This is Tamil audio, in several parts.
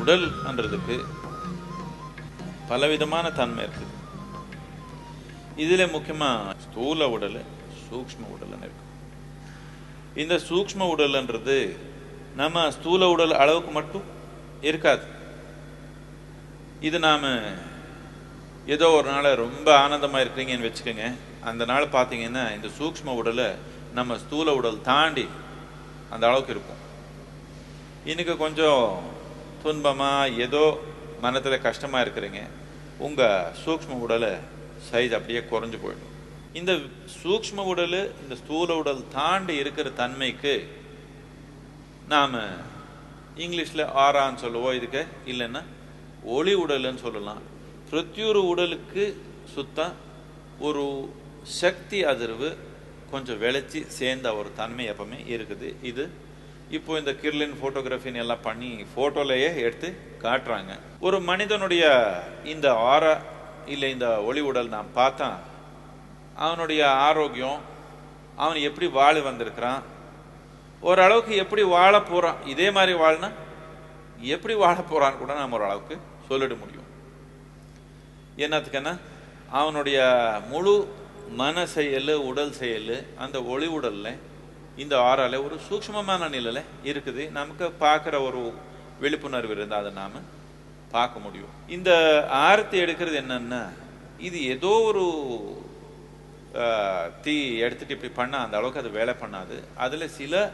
உடல்ன்றதுக்கு பலவிதமான தன்மை இருக்குது இதில் முக்கியமாக ஸ்தூல உடல் சூக்ஷ்ம உடல்னு இருக்கு. இந்த சூக்ஷ்ம உடல்ன்றது நம்ம ஸ்தூல உடல் அளவுக்கு மட்டும் இருக்காது. இது நாம் ஏதோ ஒரு நாள் ரொம்ப ஆனந்தமாக இருக்கிறீங்கன்னு வச்சுக்கோங்க. அந்த நாள் பார்த்தீங்கன்னா இந்த சூக்ஷ்ம உடலை நம்ம ஸ்தூல உடல் தாண்டி அந்த அளவுக்கு இருக்கும். இன்றைக்கி கொஞ்சம் துன்பமாக ஏதோ மனத்தில் கஷ்டமாக இருக்கிறீங்க உங்கள் சூக்ஷ்ம உடலை சைஸ் அப்படியே குறைஞ்சு போயிடும். இந்த சூக்ஷ்ம உடல் இந்த ஸ்தூல உடல் தாண்டி இருக்கிற தன்மைக்கு நாம் இங்கிலீஷில் ஆறான்னு சொல்லுவோம் இதுக்கு. இல்லைன்னா ஒளி உடல்னு சொல்லலாம். பிரத்தியொரு உடலுக்கு சுத்தம் ஒரு சக்தி அதிர்வு கொஞ்சம் விளைச்சி சேர்ந்த ஒரு தன்மை எப்பவுமே இருக்குது. இது இப்போ இந்த கிர்லின் ஃபோட்டோகிராஃபின்னு எல்லாம் பண்ணி ஃபோட்டோலையே எடுத்து காட்டுறாங்க. ஒரு மனிதனுடைய இந்த ஆரா இல்லை இந்த ஒளி உடல் நான் பார்த்தா அவனுடைய ஆரோக்கியம் அவன் எப்படி வாழ வந்திருக்கிறான் ஓரளவுக்கு எப்படி வாழ போகிறான் இதே மாதிரி வாழ்னா எப்படி வாழ போகிறான்னு கூட நம்ம ஓரளவுக்கு சொல்லிட முடியும். என்னத்துக்குன்னா அவனுடைய முழு மன செயல் உடல் செயல் அந்த ஒளி உடலில் இந்த ஆறால ஒரு சூக்ஷ்மமான நிலையில இருக்குது. நமக்கு பார்க்குற ஒரு விழிப்புணர்வு இருந்தால் அதை நாம் பார்க்க முடியும். இந்த ஆரத்தி எடுக்கிறது என்னன்னா இது ஏதோ ஒரு தீ எடுத்துட்டு இப்படி பண்ணால் அந்த அளவுக்கு அது வேலை பண்ணாது. அதில் சில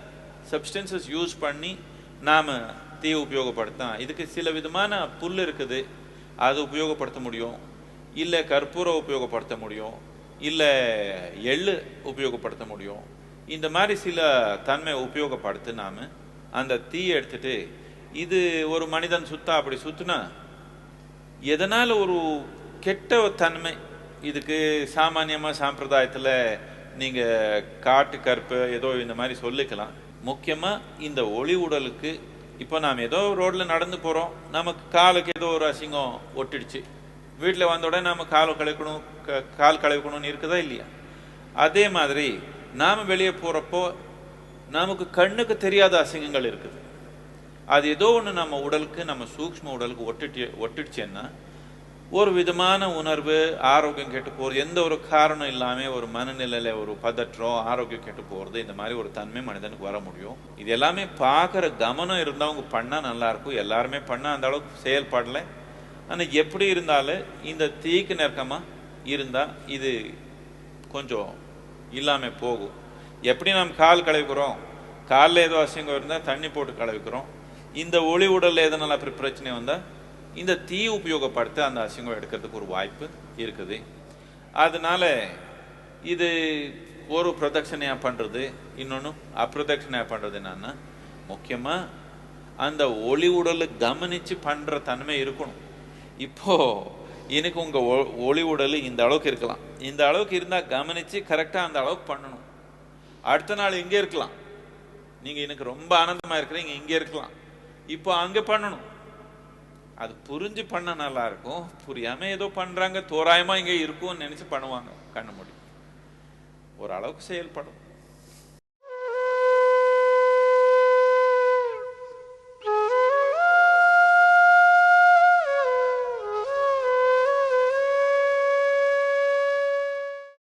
சப்ஸ்டன்சஸ் யூஸ் பண்ணி நாம் தீ உபயோகப்படுத்தலாம். இதுக்கு சில விதமான புல் இருக்குது. அது உபயோகப்படுத்த முடியும். இல்லை கற்பூரம் உபயோகப்படுத்த முடியும். இல்லை எள்ளு உபயோகப்படுத்த முடியும். இந்த மாதிரி சில தன்மை உபயோகப்படுத்து நாம் அந்த தீ எடுத்துட்டு இது ஒரு மனிதன் சுத்தா அப்படி சுத்துனா எதனால் ஒரு கெட்ட தன்மை? இதுக்கு சாமானியமாக சாம்பிரதாயத்தில் நீங்கள் காட்டு கற்பு ஏதோ இந்த மாதிரி சொல்லிக்கலாம். முக்கியமாக இந்த ஒளி உடலுக்கு இப்போ நாம் ஏதோ ரோட்டில் நடந்து போகிறோம் நமக்கு காலுக்கு ஏதோ ஒரு அசிங்கம் ஒட்டிடுச்சு. வீட்டில் வந்த உடனே நாம கால் க கால் கழுவிக்கணும்னு இருக்குதா இல்லையா? அதே மாதிரி நாம் வெளியே போகிறப்போ நமக்கு கண்ணுக்கு தெரியாத அசிங்கங்கள் இருக்குது. அது ஏதோ ஒன்று நம்ம உடலுக்கு நம்ம சூக்ஷ்ம உடலுக்கு ஒட்டிட்டு ஒட்டிடுச்சேன்னா ஒரு விதமான உணர்வு ஆரோக்கியம் கெட்டு போகிறது எந்த ஒரு காரணம் இல்லாமல் ஒரு மனநிலையில் ஒரு பதற்றம் ஆரோக்கியம் கெட்டு போகிறது இந்த மாதிரி ஒரு தன்மை மனிதனுக்கு வர முடியும். இது எல்லாமே பார்க்குற கவனம் இருந்தவங்க பண்ணால் நல்லாயிருக்கும் எல்லாருமே பண்ணால் அந்த அளவுக்கு செயல்படலை. ஆனால் எப்படி இருந்தாலும் இந்த தீக்கு நெருக்கமாக இருந்தால் இது கொஞ்சம் இல்லாமல் போகும். எப்படி நாம் கால் கழுவிக்கிறோம் காலில் ஏதோ அசிங்கம் இருந்தால் தண்ணி போட்டு கழுவிக்கிறோம் இந்த ஒளி உடலில் எதனால் அப்படி பிரச்சனை வந்தால் இந்த தீ உபயோகப்படுத்த அந்த அசிங்கம் எடுக்கிறதுக்கு ஒரு வாய்ப்பு இருக்குது. அதனால இது ஒரு பிரதட்சணையாக பண்ணுறது இன்னொன்று அப்பிரதட்சணையாக பண்ணுறது என்னன்னா முக்கியமாக அந்த ஒளி உடலை கவனித்து பண்ணுற தன்மை இருக்கணும். இப்போது எனக்கு உங்க ஒளி உடல் இந்த அளவுக்கு இருக்கலாம். இந்த அளவுக்கு இருந்தால் கவனித்து கரெக்டாக அந்த அளவுக்கு பண்ணணும். அடுத்த நாள் இங்கே இருக்கலாம். நீங்கள் எனக்கு ரொம்ப ஆனந்தமாக இருக்கிறீங்க இங்கே இருக்கலாம். இப்போ அங்கே பண்ணணும். அது புரிஞ்சு பண்ண நல்லா இருக்கும். ஏதோ பண்ணுறாங்க தோராயமாக இங்கே இருக்கும்னு நினச்சி பண்ணுவாங்க கண்ண முடியும் ஓரளவுக்கு செயல்படும்.